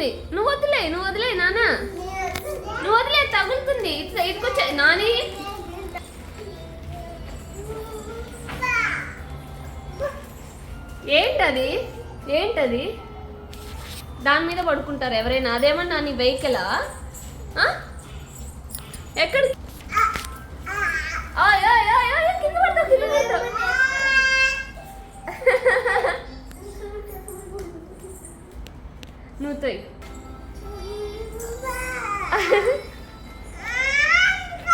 తగులుతుంది. నువ్వు వదిలే నువ్వు వదిలే నాన్న నువ్వు వదిలే తగులుతుంది. ఇట్లా ఇటుకొచ్చా నాని. ఏంటది? ఏంటది? దాని మీద పడుకుంటారు ఎవరైనా? అదేమన్నా నీ వెహికలా ఎక్కడ? నువ్వు తొయ్యి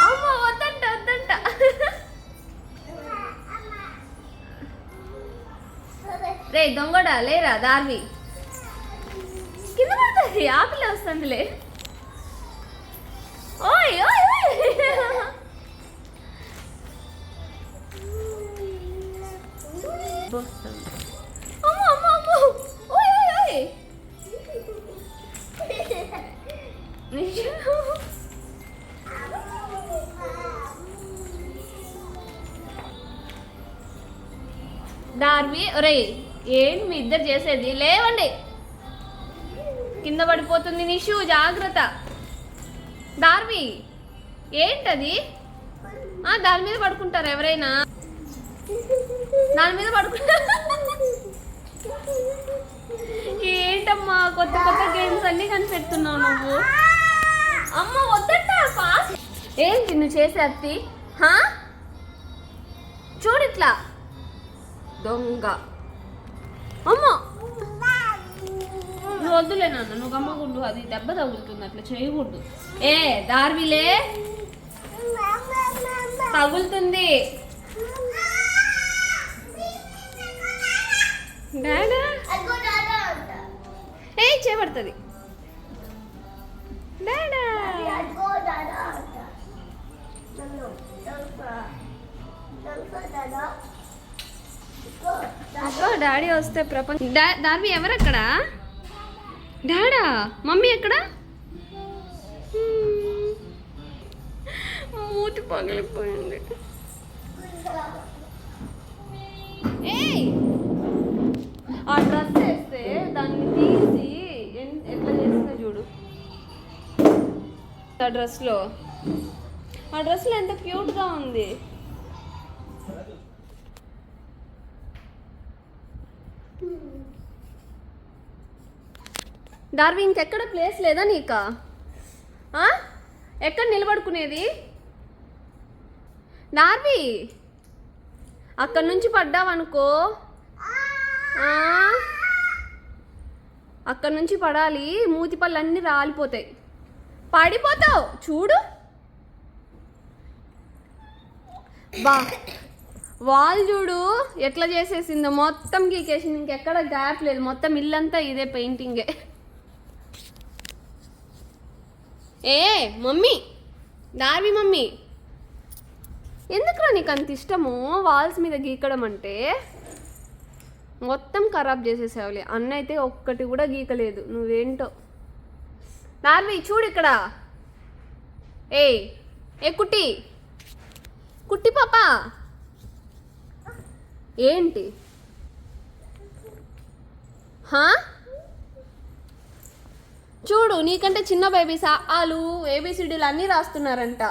అమ్మ వద్దంట వద్దంట. రే దొంగడా లేరా దార్వి? కింద పడుతుంది ఆపిల్ వస్తుందిలే. ఓయ్ ఓయ్ ఓయ్. ఓయ్ ఓయ్ దార్వి ఒరేయ్ ఏంటి మీ ఇద్దరు చేసేది? లేవండి. కింద పడిపోతుంది నిషు జాగ్రత్త. దార్వి ఏంటది? ఆ, దాని మీద పడుకుంటారు ఎవరైనా? దాని మీద పడుకుంటారు ఏంటమ్మా కొత్త కొత్త గేమ్స్ అన్ని కనిపెడుతున్నావు నువ్వు? అమ్మ వద్దట ఫాస్ట్ ఏంటి నువ్వు చేసే అత్తి? హా? చూడిట్లా దొంగ. అమ్మ! నువ్వు వద్దులే నాన్న నువ్వు గమ్మకూడదు అది దెబ్బ తగులుతుంది అట్లా చేయకూడదు. ఏ దార్విలే? తగులుతుంది. ఏ చేయబడుతుంది డాడా అదిగో డాడా అంట. నన్ను తెలుసా? తెలుసా డాడా? ఇదిగో డాడా. అబ్బో డాడీ వస్తే ప్రపంచం డా- ఎవరు ఎవరక్కడ? డాడా మమ్మీ ఎక్కడ? మూతి పగిలిపోయింది. ఏయ్! ఆ డ్రెస్ వేస్తే దాన్ని తీసి ఎట్లా చేసిందో చూడు. ఆ డ్రెస్లో. ఆ డ్రెస్లో ఎంత క్యూట్గా ఉంది. డార్వి ఇంకెక్కడ ప్లేస్ లేదా నీకా? ఎక్కడ నిలబడుకునేది? డార్వి! అక్కడి నుంచి పడ్డావనుకో. అక్కడి నుంచి పడాలి మూతిపళ్ళు అన్నీ రాలిపోతాయి. పడిపోతావు చూడు. బా వాల్ చూడు ఎట్లా చేసేసిందో. మొత్తం గీకేసింది. ఇంకెక్కడ గ్యాప్ లేదు. మొత్తం ఇల్లంతా ఇదే పెయింటింగే. ఏ మమ్మీ. దార్వి మమ్మీ. ఎందుకురా నీకు అంత ఇష్టము వాల్స్ మీద గీకడం అంటే? మొత్తం ఖరాబ్ చేసేసావులే. అన్న అయితే ఒక్కటి కూడా గీకలేదు. నువ్వేంటో. దార్వి చూడు ఇక్కడ. ఏయ్ ఏ కుట్టి. కుట్టి పాప. ఏంటి? హా? చూడు నీకంటే చిన్న బేబీస్ ఆలు ఏబిసిడీలు అన్నీ రాస్తున్నారంట.